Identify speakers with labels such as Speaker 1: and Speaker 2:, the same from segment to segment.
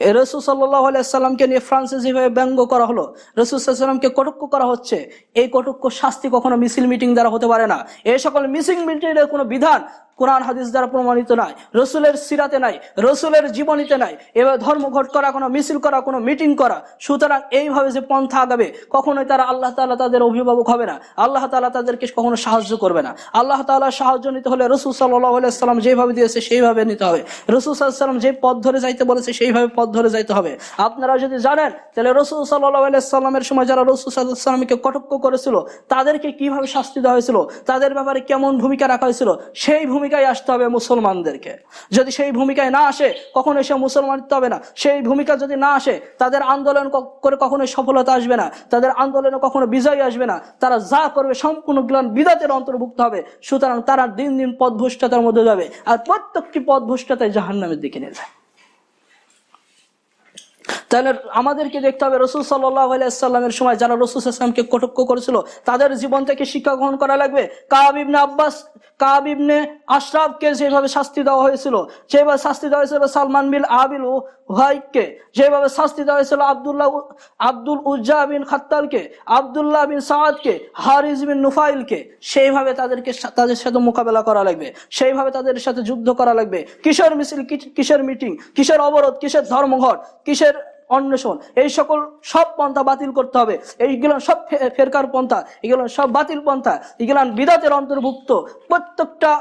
Speaker 1: রসুল সাল্লাহ আলাইসাল্লামকে নিয়ে ফ্রান্সে যেভাবে ব্যঙ্গ করা হলো। রসুল সাল্লামকে কটক্ষ করা হচ্ছে। এই কটক্ষ শাস্তি কখনো মিছিল মিটিং দ্বারা হতে পারে না। এই সকল মিছিল মিটিংয়ের কোনো বিধান কোরআন হাদিস দ্বারা প্রমাণিত নাই, রসুলের সিরাতে নাই, রসুলের জীবনীতে নাই এভাবে ধর্মঘট করা, কোনো মিছিল করা, কোনো মিটিং করা, সুতরাং এইভাবে যে পন্থা আগাবে, কখনোই তারা আল্লাহ তাআলা তাদের অভিভাবক হবে না, আল্লাহ তাআলা তাদেরকে কখনো সাহায্য করবে না। আল্লাহ তাআলা সাহায্য নিতে হলে রসুল সাল্লাহ সাল্লাম যেভাবে দিয়েছে, সেইভাবে নিতে হবে। রসুল সাল্লাম যে পথ ধরে যাইতে বলেছে, সেইভাবে পথ ধরে যাইতে হবে। আপনারা যদি জানেন, তাহলে রসুল সাল্লাহ সাল্লামের সময় যারা রসুল সাল্লামকে কটক্ষ করেছিল, তাদেরকে কীভাবে শাস্তি দেওয়া হয়েছিল, তাদের ব্যাপারে কেমন ভূমিকা রাখা হয়েছিল, সেই ভূমিকায় আসতে হবে মুসলমানদেরকে। যদি সেই ভূমিকায় না আসে, কখনোই সে মুসলমান দিতে হবে না। সেই ভূমিকা যদি না আসে, তাদের আন্দোলন করে কখনো সফলতা আসবে না। তাদের আন্দোলনে কখনো বিজয় আসবে না। তারা যা করবে, সম্পূর্ণ জ্ঞান বিদাতের অন্তর্ভুক্ত হবে। সুতরাং তারা দিন দিন পদভুষ্টতার মধ্যে যাবে। আর প্রত্যেকটি পদভুষ্টতায় জাহান্নামের দিকে নিয়ে যায়। তাহলে আমাদেরকে দেখতে হবে রসুল সাল্লাহ আলাইসাল্লামের সময় যারা রসুল আসলামকে কটক্ষ করেছিল, তাদের জীবন থেকে শিক্ষা গ্রহণ করা লাগবে। কাব ইবনে আব্বাস, কাব ইবনে আশরাফকে যেভাবে শাস্তি দেওয়া হয়েছিল, যেভাবে শাস্তি দেওয়া হয়েছিল সালমান বিল আবিল ওয়াইকে যেভাবে শাস্তি দেওয়া হয়েছিল আব্দুল্লাহ আব্দুল উজ্জা বিন খাত্তালকে, আব্দুল্লাহ বিন সাদকে হারিজ বিন নুফাইলকে, সেইভাবে তাদেরকে তাদের সাথে মোকাবেলা করা লাগবে। সেইভাবে তাদের সাথে যুদ্ধ করা লাগবে। কিসের মিছিল কিসের মিটিং, কিসের অবরোধ, কিসের ধর্মঘট, কিসের অন্বেষণ। এই সকল সব পন্থা বাতিল করতে হবে। এইগুলো সব ফেরকার পন্থা এগুলো সব বাতিল পন্থা এগুলো বিদাতের অন্তর্ভুক্ত। প্রত্যেকটা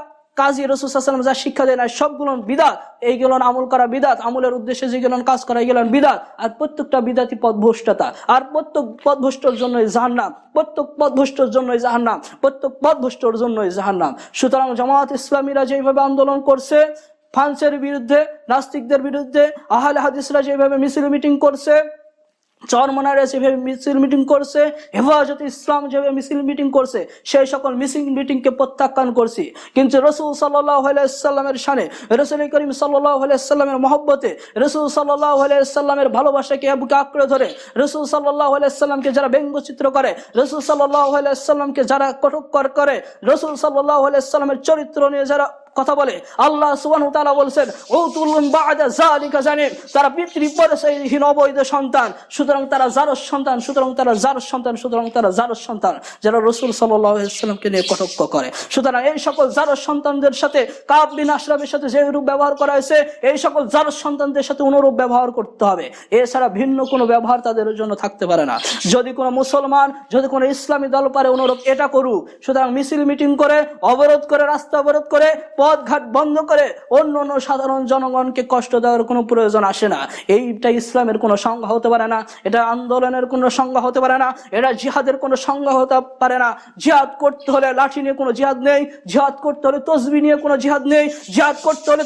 Speaker 1: কাজী রসুলাম যা শিক্ষা দেয় না সবগুলো বিদাত। এইগুলো আমল করা বিদাত, আমলের উদ্দেশ্যে যেগুলো কাজ করা এগুলো বিদাত। আর প্রত্যেকটা বিদাতি পদভ্রষ্টতা আর প্রত্যেক পদভ্রষ্টর জন্যই জাহান্নাম। প্রত্যেক পদভ্রষ্টর জন্যই জাহান্নাম। প্রত্যেক পদভ্রষ্টর জন্যই জাহান্নাম। সুতরাং জামাত ইসলামীরা যেভাবে আন্দোলন করছে ফ্রান্সের বিরুদ্ধে, নাস্তিকদের বিরুদ্ধে, আহলে হাদিসরা যেভাবে মিছিল মিটিং করছে, চরমনারে যেভাবে মিছিল মিটিং করছে, হেফাজত ইসলাম যেভাবে মিছিল মিটিং করছে, সেই সকল মিছিল মিটিংকে প্রত্যাখ্যান করছি। কিন্তু রসুল সাল্লাহ সানে রসুল করিম মহব্বতে, রসুল ভালোবাসাকে আঁকড়ে ধরে, রসুল সাল্লাহ যারা ব্যঙ্গচিত্র করে, রসুল সাল্লাহ যারা কটক্কর করে, রসুল সাল্লাহ চরিত্র নিয়ে যারা কথা বলে। আল্লাহ বলছেন উতুলুন বা'দা যালিকা জানিম তারা পিতৃ পরিচয়হীন অবৈধ সন্তান, সুতরাং তারা জারস সন্তান, সুতরাং তারা জারস সন্তান, সুতরাং তারা জারস সন্তান, যারা রাসূল ওয়াসাল্লামকে নিয়ে কটক্ষ করে। সুতরাং এই সকল জারস সন্তানদের সাথে কাব বিন সাথে যে রূপ ব্যবহার করা হয়েছে, এই সকল জারস সন্তানদের সাথে অনুরূপ ব্যবহার করতে হবে। এছাড়া ভিন্ন কোনো ব্যবহার তাদের জন্য থাকতে পারে না। যদি কোনো মুসলমান, যদি কোনো ইসলামী দল পারে অনুরূপ এটা করুক। সুতরাং মিছিল মিটিং করে, অবরোধ করে, রাস্তা অবরোধ করে পথঘাট বন্ধ করে অন্য অন্য সাধারণ জনগণকে কষ্ট দেওয়ার কোনো প্রয়োজন আসে না। এইটা ইসলামের কোনো সংজ্ঞা হতে পারে না, এটা আন্দোলনের কোনো সংজ্ঞা হতে পারে না, এটা জিহাদের কোনো সংজ্ঞা হতে পারে না। জিহাদ করতে হলে লাঠি নিয়ে কোনো জিহাদ নেই, জিহাদ করতে হলে তসবি নিয়ে কোনো জিহাদ নেই, জিহাদ করতে হলে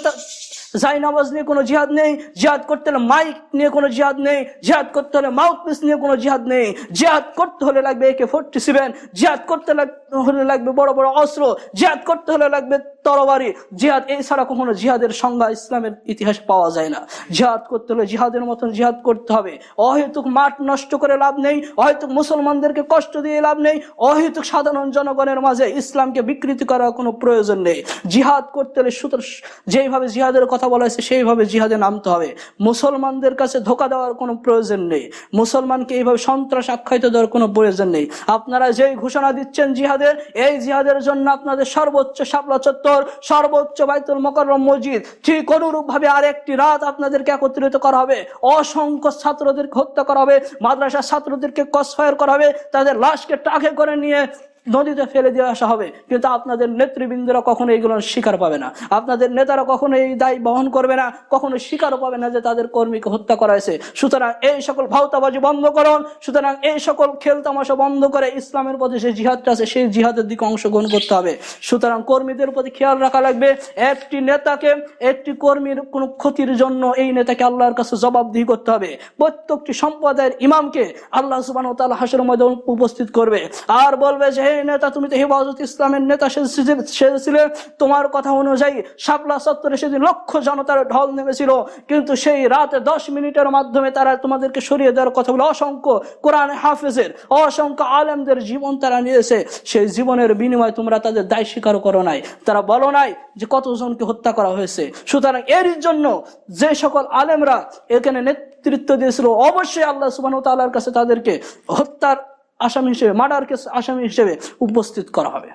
Speaker 1: তা- জাই নামাজ নিয়ে কোনো জিহাদ নেই, জিহাদ করতে হলে মাইক নিয়ে কোনো জিহাদ নেই, জিহাদ করতে হলে মাউথ পিস নিয়ে কোনো জিহাদ নেই, জিহাদ করতে হলে লাগবে একে ফোরটি সেভেন জিহাদ করতে হলে লাগবে বড় বড় অস্ত্র, জিহাদ করতে হলে লাগবে তরবারি, জিহাদ এই ছাড়া কখনো জিহাদের সংজ্ঞা ইসলামের ইতিহাসে পাওয়া যায় না। জিহাদ করতে হলে জিহাদের মতন জিহাদ করতে হবে। অহেতুক মাঠ নষ্ট করে লাভ নেই, অহেতুক মুসলমানদেরকে কষ্ট দিয়ে লাভ নেই, অহেতুক সাধারণ জনগণের মাঝে ইসলামকে বিকৃতি করার কোনো প্রয়োজন নেই। জিহাদ করতে হলে সুতরাং, যেইভাবে জিহাদের কথা বলা হয়েছে, সেইভাবে জিহাদে নামতে হবে। মুসলমানদের কাছে ধোকা দেওয়ার কোনো প্রয়োজন নেই। মুসলমানকে এইভাবে সন্ত্রাস আখ্যায়িত দেওয়ার কোনো প্রয়োজন নেই। আপনারা যেই ঘোষণা দিচ্ছেন জিহাদের এই জিহাদের জন্য আপনাদের সর্বোচ্চ শাপলা চত্বর, সর্বোচ্চ বাইতুল মকরম মসজিদ, ঠিক অনুরূপ ভাবে আরেকটি রাত আপনাদেরকে একত্রিত করা হবে। অসংখ্য ছাত্রদেরকে হত্যা করা হবে, মাদ্রাসার ছাত্রদেরকে কসফায়ার করা হবে, তাদের লাশকে টাকে করে নিয়ে নদীতে ফেলে দিয়ে আসা হবে। কিন্তু আপনাদের নেতৃবৃন্দরা কখনো এইগুলো স্বীকার পাবে না। আপনাদের নেতারা কখনো এই দায় বহন করবে না, কখনো স্বীকারও পাবে না যে তাদের কর্মীকে হত্যা করা হয়েছে। সুতরাং এই সকল ভাওতাবাজি বন্ধ করুন। সুতরাং এই সকল খেল তামাশা বন্ধ করে ইসলামের প্রতি যে জিহাদটা আছে, সেই জিহাদের দিকে অংশগ্রহণ করতে হবে। সুতরাং কর্মীদের প্রতি খেয়াল রাখা লাগবে। একটি নেতাকে একটি কর্মীর কোনো ক্ষতির জন্য এই নেতাকে আল্লাহর কাছে জবাবদিহি করতে হবে। প্রত্যেকটি সম্প্রদায়ের ইমামকে আল্লাহ সুবাহ তাআলা হাসর ময়দান উপস্থিত করবে। আর বলবে যে নেতা তুমি তো হেফাজত ইসলামের নেতা সেজেছিলে তোমার কথা অনুযায়ী শাপলা সত্তরে সেদিন লক্ষ জনতার ঢল নেমেছিল। কিন্তু সেই রাতে দশ মিনিটের মাধ্যমে তারা তোমাদেরকে সরিয়ে দেওয়ার কথা বলে অসংখ্য কোরআন হাফেজের, অসংখ্য আলেমদের জীবন তারা নিয়েছে। সেই জীবনের বিনিময়ে তোমরা তাদের দায় স্বীকার করো নাই। তারা বলো নাই যে কতজনকে হত্যা করা হয়েছে। সুতরাং এর জন্য যে সকল আলেমরা এখানে নেতৃত্ব দিয়েছিল, অবশ্যই আল্লাহ সুবাহ তাল্লার কাছে তাদেরকে হত্যার আসামি হিসেবে মার্ডার কেস আসামি হিসেবে উপস্থিত করা হবে।